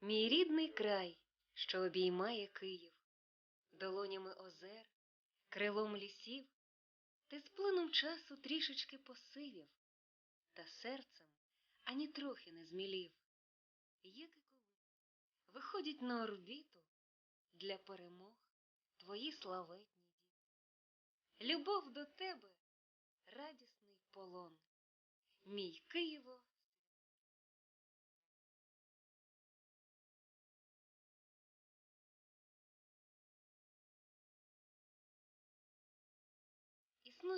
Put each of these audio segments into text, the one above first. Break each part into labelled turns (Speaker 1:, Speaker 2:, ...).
Speaker 1: Мій рідний край, що обіймає Київ, долонями озер, крилом лісів, ти з плином часу трішечки посивів, та серцем ані трохи не змілів. Як і коли виходять на орбіту для перемог твої славетні діти. Любов до тебе радісний полон, мій Києво.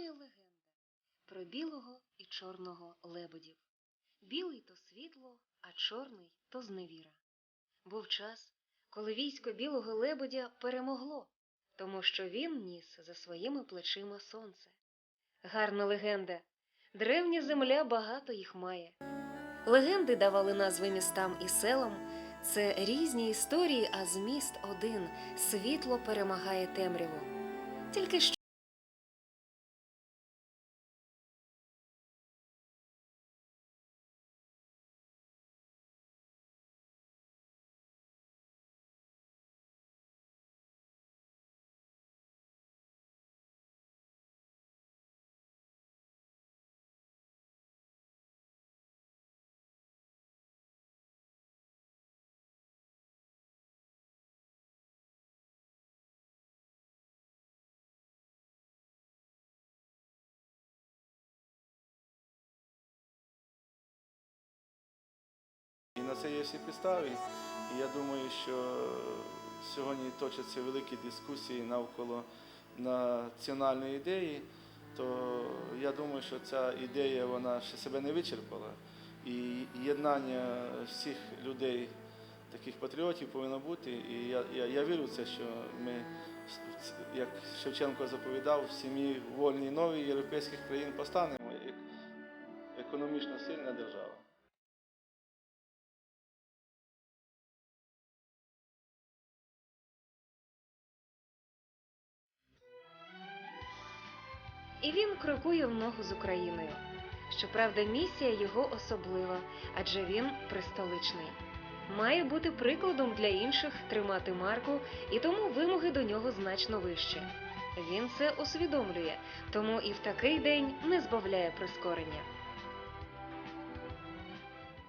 Speaker 1: Існує легенда про білого і чорного лебедів. Білий то світло, а чорний то зневіра. Був час, коли військо білого лебедя перемогло, тому що він ніс за своїми плечима сонце. Гарна легенда. Древня земля багато їх має. Легенди давали назви містам і селам. Це різні історії, а зміст один світло перемагає темряву. Тільки що.
Speaker 2: На це є всі підстави. І я думаю, що сьогодні точаться великі дискусії навколо національної ідеї, то я думаю, що ця ідея вона ще себе не вичерпала. І єднання всіх людей, таких патріотів, повинно бути. І я, я, я вірю в це, що ми, як Шевченко заповідав, в сім'ї вольній новій європейських країн постанемо як економічно сильна держава.
Speaker 1: І він крокує в ногу з Україною. Щоправда, місія його особлива, адже він пристоличний. Має бути прикладом для інших тримати марку, і тому вимоги до нього значно вищі. Він це усвідомлює, тому і в такий день не збавляє прискорення.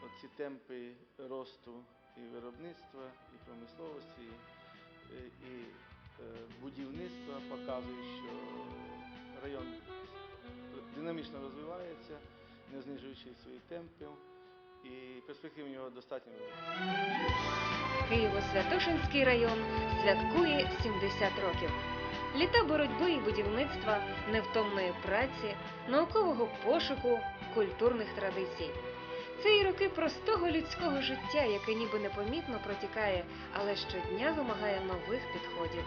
Speaker 2: Оці темпи росту і виробництва, і промисловості, і, і е, будівництва показують, що район динамічно розвивається, не знижуючи своїх темпів, і перспективи в нього достатньо.
Speaker 1: Києво-Святошинський район святкує 70 років. Літа боротьби і будівництва, невтомної праці, наукового пошуку, культурних традицій. Це і роки простого людського життя, яке ніби непомітно протікає, але щодня вимагає нових підходів.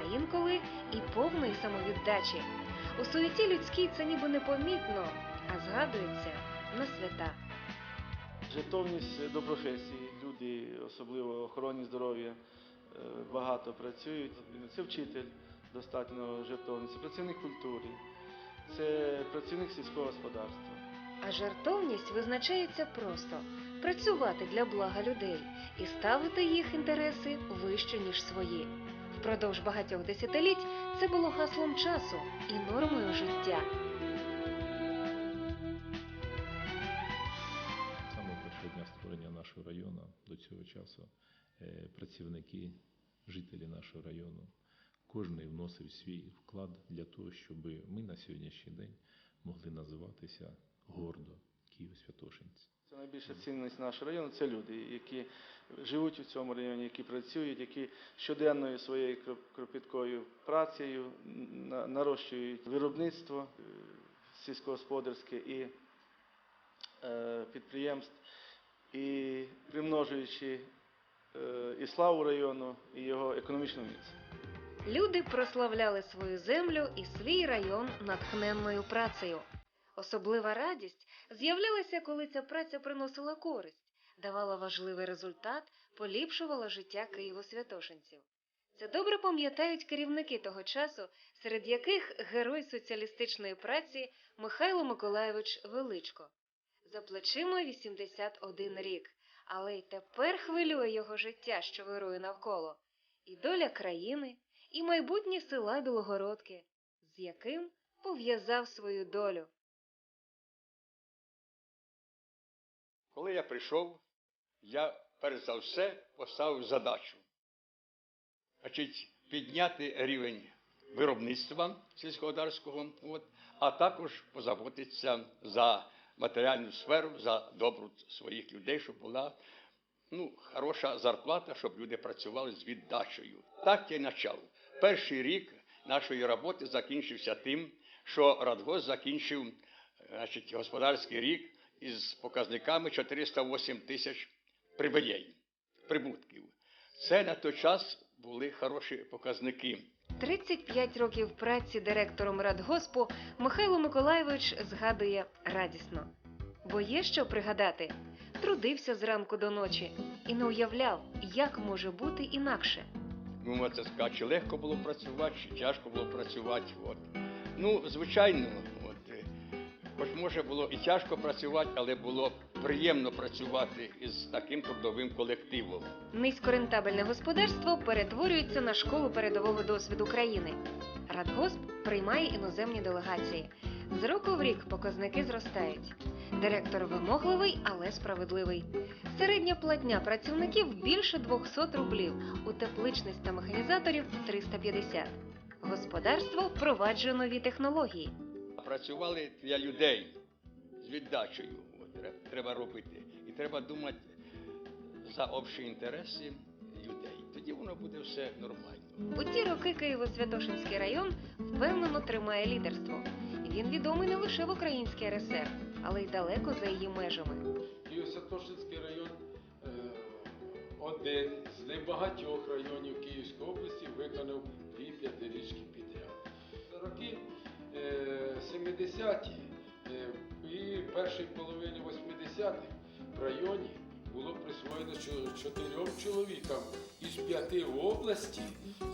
Speaker 1: А інколи і повної самовіддачі. У суеті людській це ніби непомітно, а згадується на свята.
Speaker 2: Жертовність до професії. Люди, особливо охороні здоров'я, е, багато працюють. Це вчитель достатньо жертовний, це працівник культури, це працівник сільського господарства.
Speaker 1: А жертовність визначається просто працювати для блага людей і ставити їх інтереси вище, ніж свої. Впродовж багатьох десятиліть це було гаслом часу і нормою життя.
Speaker 3: Самого першого дня створення нашого району до цього часу е, працівники, жителі нашого району, кожен вносив свій вклад для того, щоб ми на сьогоднішній день могли називатися гордо Київ-Святошинці.
Speaker 2: Це найбільша цінність нашого району це люди, які живуть у цьому районі, які працюють, які щоденною своєю кроп- кропіткою працею на- нарощують виробництво е, сільськогосподарське і е, підприємств, і примножуючи е, і славу району, і його економічну міць.
Speaker 1: Люди прославляли свою землю і свій район натхненною працею. Особлива радість з'являлася, коли ця праця приносила користь, давала важливий результат, поліпшувала життя києво-святошинців. Це добре пам'ятають керівники того часу, серед яких герой соціалістичної праці Михайло Миколайович Величко. За плечима 81 рік, Але й тепер хвилює його життя, що вирує навколо, і доля країни, і майбутнє села Білогородки, з яким пов'язав свою долю.
Speaker 4: Коли я прийшов, я перш за все поставив задачу значить, підняти рівень виробництва сільськогосподарського, от, а також позаботитися за матеріальну сферу, за добрут своїх людей, щоб була ну, хороша зарплата, щоб люди працювали з віддачею. Так я почав. Перший рік нашої роботи закінчився тим, що Радгосп закінчив значить, господарський рік із показниками 408 тисяч прибиєй, прибутків. Це на той час були хороші показники.
Speaker 1: 35 років праці директором радгоспу Михайло Миколайович згадує радісно. Бо є що пригадати. Трудився зранку до ночі і не уявляв, як може бути інакше.
Speaker 4: Ну, можна сказати, легко було працювати, чи тяжко було працювати. От. Ну, звичайно, хоч може було і тяжко працювати, але було приємно працювати із таким трудовим колективом.
Speaker 1: Низькорентабельне господарство перетворюється на школу передового досвіду країни. Радгосп приймає іноземні делегації. З року в рік показники зростають. Директор вимогливий, але справедливий. Середня платня працівників більше 200 рублів, у тепличниць та механізаторів 350. Господарство впроваджує нові технології.
Speaker 4: Працювали для людей з віддачею. От, треба, робити. І треба думати за общі інтереси людей. Тоді воно буде все нормально.
Speaker 1: У ті роки Києво-Святошинський район впевнено тримає лідерство. Він відомий не лише в Українській РСР, але й далеко за її межами.
Speaker 5: Києво-Святошинський район е, один з небагатьох районів Київської області виконав дві п'ятирічки підряд. За роки 70-ті е, і першої половини 80-х в районі було присвоєно чотирьом чоловікам із п'яти області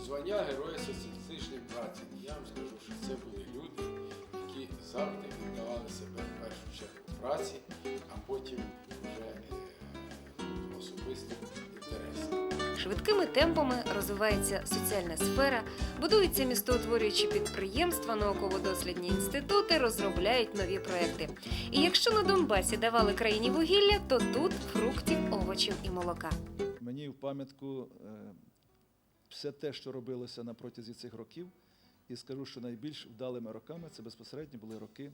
Speaker 5: звання Героя соціалістичної праці. Я вам скажу, що це були люди, які завжди віддавали себе в першу чергу праці, а потім вже е, особистим інтересам.
Speaker 1: Швидкими темпами розвивається соціальна сфера, будуються містоутворюючі підприємства, науково-дослідні інститути, розробляють нові проекти. І якщо на Донбасі давали країні вугілля, то тут фруктів, овочів і молока.
Speaker 6: Мені в пам'ятку е, все те, що робилося на протязі цих років, і скажу, що найбільш вдалими роками це безпосередньо були роки е,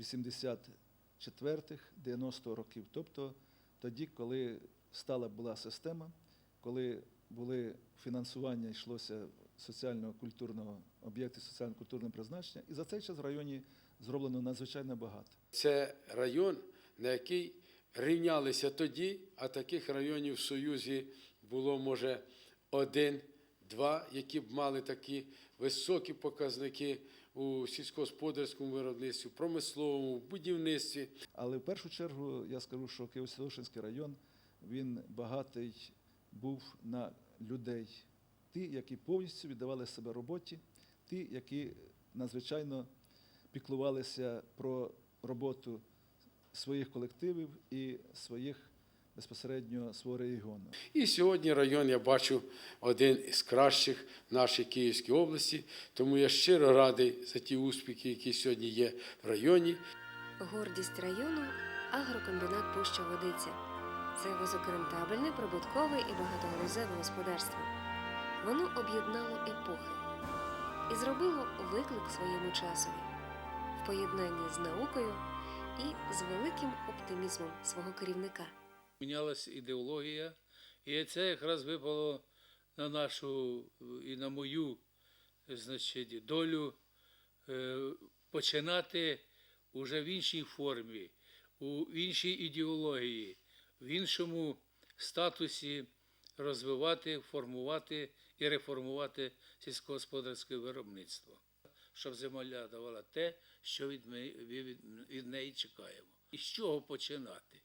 Speaker 6: 84-х, 90-х років. Тобто тоді, коли стала була система, коли були фінансування йшлося соціально-культурного об'єктів соціально-культурного призначення, і за цей час в районі зроблено надзвичайно багато.
Speaker 5: Це район, на який рівнялися тоді, а таких районів в Союзі було, може, один, два, які б мали такі високі показники у сільськогосподарському виробництві, промисловому, в будівництві.
Speaker 6: Але в першу чергу я скажу, що Києво-Святошинський район він багатий був на людей, ті, які повністю віддавали себе роботі, ті, які надзвичайно піклувалися про роботу своїх колективів і своїх безпосередньо свого регіону.
Speaker 5: І сьогодні район я бачу один із кращих в нашій Київській області, тому я щиро радий за ті успіхи, які сьогодні є в районі.
Speaker 1: Гордість району агрокомбінат Пуща Водиця. Це високорентабельне, прибуткове і багатогалузеве господарство. Воно об'єднало епохи і зробило виклик своєму часові в поєднанні з наукою і з великим оптимізмом свого керівника.
Speaker 7: мінялась ідеологія, і це якраз випало на нашу і на мою значить, долю е, починати уже в іншій формі, у іншій ідеології, в іншому статусі розвивати, формувати і реформувати сільськогосподарське виробництво, щоб земля давала те, що від, ми, від, від неї чекаємо. І з чого починати?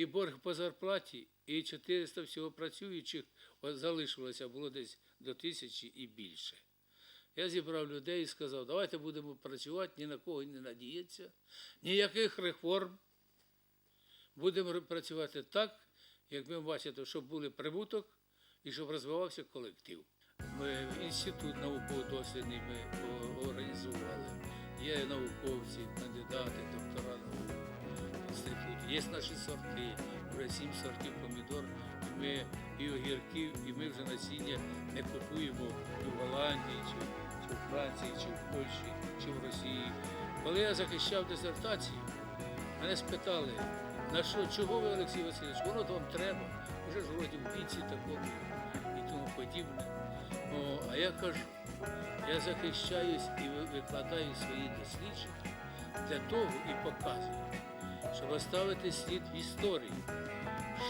Speaker 7: і борг по зарплаті, і 400 всього працюючих залишилося, було десь до тисячі і більше. Я зібрав людей і сказав, давайте будемо працювати, ні на кого не надіятися, ніяких реформ. Будемо працювати так, як ви бачите, щоб був прибуток і щоб розвивався колектив. Ми інститут науково-дослідний ми організували. Є науковці, кандидати, доктора наук інституті. Є наші сорти, вже сім сортів помідор. І ми і огірків, і ми вже насіння не купуємо і в Голландії, чи, чи в Франції, чи в Польщі, чи в Росії. Коли я захищав дисертацію, мене спитали, на що, чого ви, Олексій Васильович, воно вам треба, вже ж вроді в віці такому і тому подібне. О, а я кажу, я захищаюсь і викладаю свої дослідження для того і показую, щоб оставити слід в історії,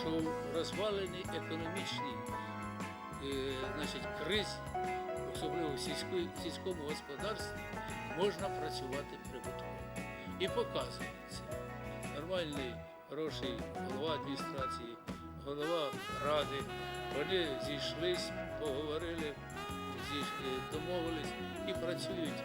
Speaker 7: що в розваленій економічній е, значить, кризі, особливо в сільської- сільському господарстві, можна працювати прибутково. І показує це. Нормальний, хороший голова адміністрації, голова ради. Вони зійшлись, поговорили, домовились і працюють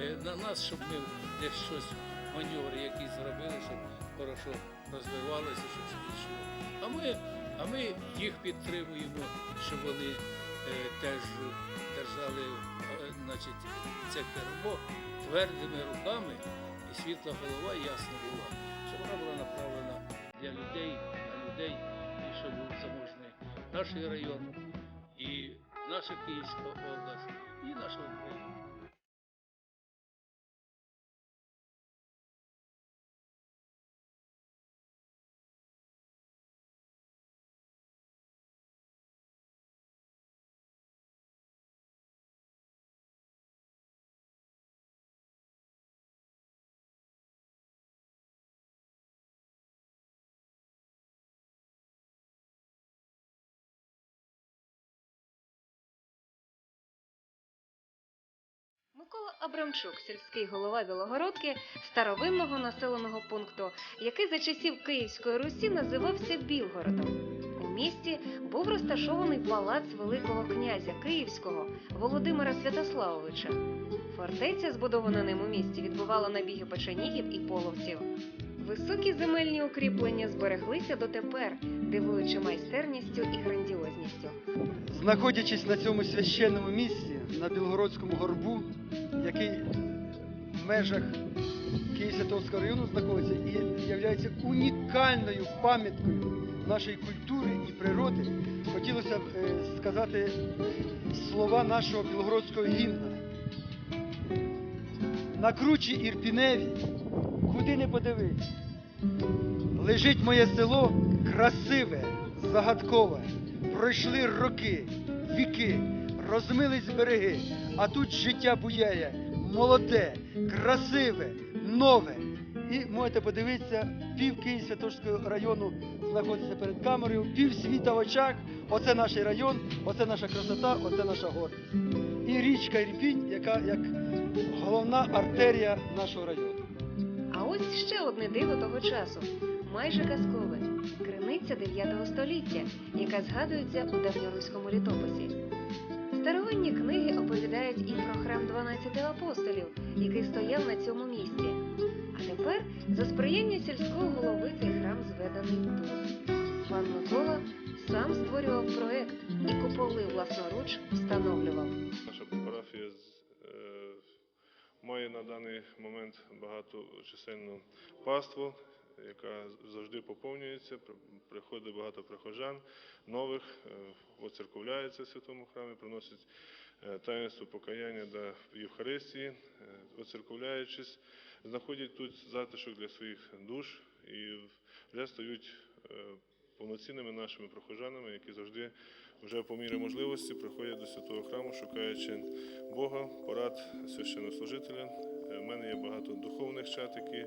Speaker 7: е, на нас, щоб ми десь щось, маневри якісь зробили, щоб хорошо розвивалося, щоб йшло. А ми, а ми їх підтримуємо, щоб вони е, теж держали е, значить, це кермо твердими руками і світла голова, ясна була, щоб вона була направлена для людей, на людей, і щоб був заможний наш район, і наша Київська область, і наша Україна.
Speaker 1: Микола Абрамчук, сільський голова Білогородки, старовинного населеного пункту, який за часів Київської Русі називався Білгородом. У місті був розташований палац Великого князя Київського Володимира Святославовича. Фортеця, збудована ним у місті, відбувала набіги печенігів і половців. Високі земельні укріплення збереглися дотепер, дивуючи майстерністю і грандіозністю.
Speaker 8: знаходячись на цьому священному місці, на Білгородському горбу, який в межах Києво-Святовського району знаходиться і є унікальною пам'яткою нашої культури і природи, хотілося б е, сказати слова нашого білгородського гімна. На кручі Ірпіневі, куди не подивись, лежить моє село красиве, загадкове. Пройшли роки, віки, розмились береги, а тут життя буяє, молоде, красиве, нове. І можете подивитися, пів Київ Святошського району знаходиться перед камерою, пів світа в очах. Оце наш район, оце наша красота, оце наша гордість. І річка Ірпінь, яка як головна артерія нашого району.
Speaker 1: Ось ще одне диво того часу майже казкове криниця 9 століття, яка згадується у давньоруському літописі. Старовинні книги оповідають і про храм 12 апостолів, який стояв на цьому місці. А тепер за сприяння сільського голови цей храм зведений тут. Пан Микола сам створював проект і куполи власноруч встановлював.
Speaker 9: Наша парафія має на даний момент багаточисельну паству, яка завжди поповнюється. При- Приходить багато прихожан, нових, е, в святому храмі, приносять е, таїнство покаяння до Євхаристії, е, оцерковляючись, знаходять тут затишок для своїх душ і вже стають повноцінними нашими прихожанами, які завжди вже по мірі можливості приходять до святого храму, шукаючи Бога, порад священнослужителя. Е, В мене є багато духовних чат, які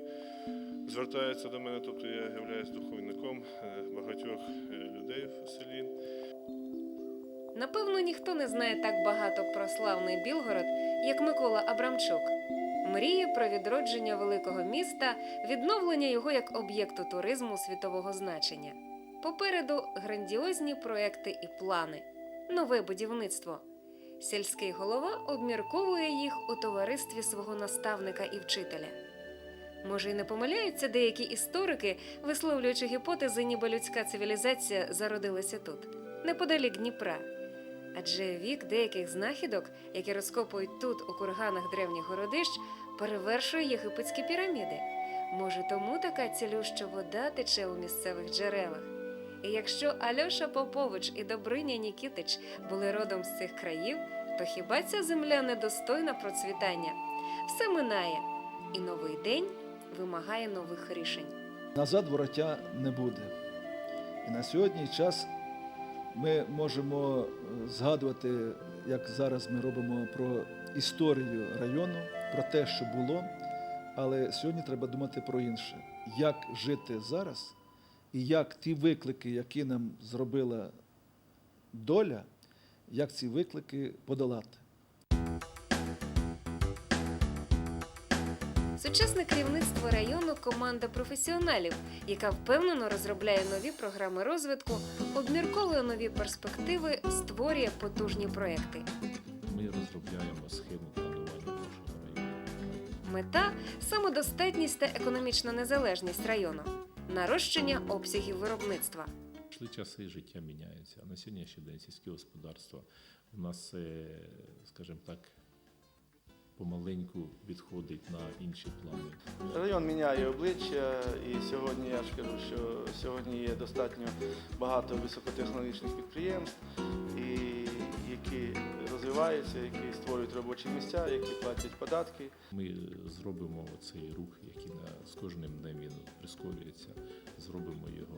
Speaker 9: звертаються до мене, тобто я являюсь духовником е, багатьох е, людей в селі.
Speaker 1: Напевно, ніхто не знає так багато про славний Білгород, як Микола Абрамчук. Мріє про відродження великого міста, відновлення його як об'єкту туризму світового значення. Попереду грандіозні проекти і плани, нове будівництво. Сільський голова обмірковує їх у товаристві свого наставника і вчителя. Може, й не помиляються деякі історики, висловлюючи гіпотези, ніби людська цивілізація зародилася тут, неподалік Дніпра. Адже вік деяких знахідок, які розкопують тут, у курганах древніх городищ, перевершує єгипетські піраміди. Може, тому така цілюща вода тече у місцевих джерелах. І якщо Альоша Попович і Добриня Нікітич були родом з цих країв, то хіба ця земля недостойна процвітання? Все минає, і новий день вимагає нових рішень.
Speaker 6: Назад вороття не буде. І на сьогодні час ми можемо е, згадувати, як зараз ми робимо про історію району, про те, що було. Але сьогодні треба думати про інше: як жити зараз, і як ті виклики, які нам зробила доля, як ці виклики подолати.
Speaker 1: Сучасне керівництво району команда професіоналів, яка впевнено розробляє нові програми розвитку, обмірковує нові перспективи, створює потужні проекти.
Speaker 3: Ми розробляємо схему планування нашого району.
Speaker 1: Мета самодостатність та економічна незалежність району, нарощення обсягів виробництва.
Speaker 3: Йшли часи, життя міняється. А на сьогоднішній день сільське господарство у нас, е, скажімо так, помаленьку відходить на інші плани.
Speaker 2: Район міняє обличчя, і сьогодні я ж кажу, що сьогодні є достатньо багато високотехнологічних підприємств, і які розвиваються, які створюють робочі місця, які платять податки.
Speaker 3: Ми зробимо цей рух, який на, з кожним днем він прискорюється, зробимо його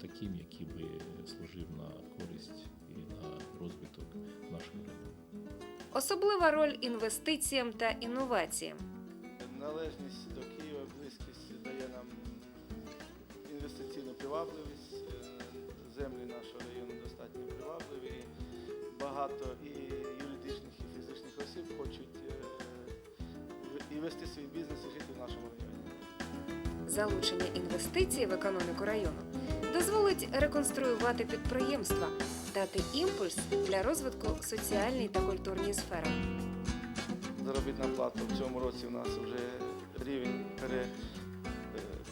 Speaker 3: таким, який би служив на користь і на розвиток нашого району.
Speaker 1: Особлива роль інвестиціям та інноваціям.
Speaker 2: Належність до Києва, близькість дає нам інвестиційну привабливість. Е, Землі нашого району достатньо привабливі. Багато і осіб хочуть е, і вести свій бізнес і жити в нашому районі.
Speaker 1: Залучення інвестицій в економіку району дозволить реконструювати підприємства, дати імпульс для розвитку соціальної та культурної сфери.
Speaker 2: Заробітна плата в цьому році у нас вже рівень пере, е,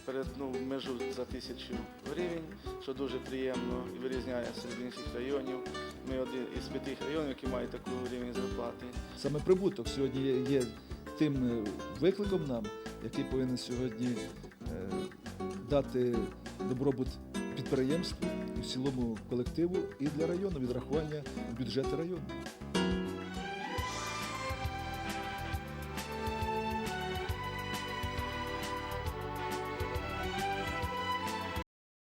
Speaker 2: перетнув межу за тисячу гривень, що дуже приємно і вирізняє серед інших районів. Ми один із п'яти районів, які мають таку рівень зарплати.
Speaker 6: Саме прибуток сьогодні є, тим е, викликом нам, який повинен сьогодні е, дати добробут підприємству і в цілому колективу і для району відрахування бюджету району.